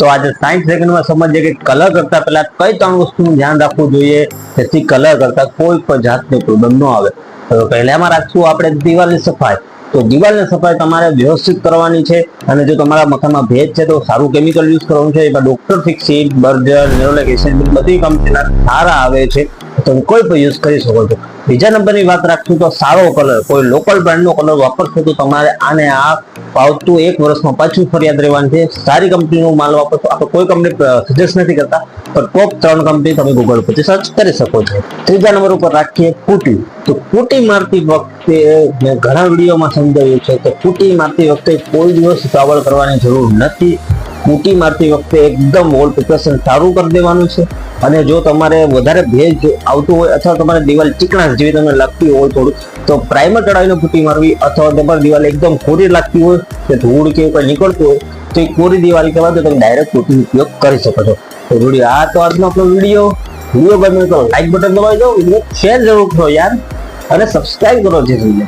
તો આજે સાઈઠ સેકન્ડમાં સમજીએ કે કલર કરતા પહેલા કઈ ત્રણ વસ્તુનું ધ્યાન રાખવું જોઈએ? જેથી કલર કરતા કોઈ પણ જાતની પ્રોબ્લેમ ન આવે. તો પહેલામાં રાખશું આપણે દિવાલની સફાઈ. તો દિવાલની સફાઈ તમારે વ્યવસ્થિત કરવાની છે અને જો તમારા મકાનમાં ભેજ છે તો સારું કેમિકલ યુઝ કરવાનું છે. એમાં doctor Fixit Berger Nerolac Asian બધી કંપનીના સારા આવે છે. તમે કોઈ પણ યુઝ કરી શકો છો. બીજા નંબરની વાત રાખશું તો સારો કલર કોઈ લોકલ બ્રાન્ડનો કલર વાપરશો તો તમારે આને આ પાવતું એક વર્ષમાં પાછું ફરિયાદ રહેવાનું છે. સારી કંપનીનો માલ વાપરશો આપણે કોઈ કંપની સજેસ્ટ નથી કરતા, પણ ટોપ ત્રણ કંપની તમે ગૂગલ પરથી સર્ચ કરી શકો છો. ત્રીજા નંબર ઉપર રાખીએ કુટી. તો કુટી મારતી વખતે મેં ઘણા વિડીયોમાં સમજાવ્યું છે કે કુટી મારતી વખતે કોઈ દિવસ ઉતાવળ કરવાની જરૂર નથી. કુટી મારતી વખતે એકદમ વોલ પ્રિપરેશન સારું કરી દેવાનું છે. અને જો તમારે વધારે ભેજ આવતું હોય અથવા તમારે દિવાલ ચીકણાશ જેવી તમને લાગતી હોય થોડું, તો પ્રાઇમર ચડાવીને ફૂટી મારવી અથવા તમારી દિવાલ એકદમ કોરી લાગતી હોય કે ધૂળ કે કંઈ નીકળતું હોય, તો એ કોરી દિવાલ કહેવાય તો તમે ડાયરેક્ટ ફૂટીનો ઉપયોગ કરી શકો છો. તો રૂડી આ તો આજનો આપણો વીડિયો વીડિયો ગમે તો લાઈક બટન દબાવી દો. વીડિયો શેર જરૂર કરો યાર. અને સબસ્ક્રાઇબ કરો જે જોઈએ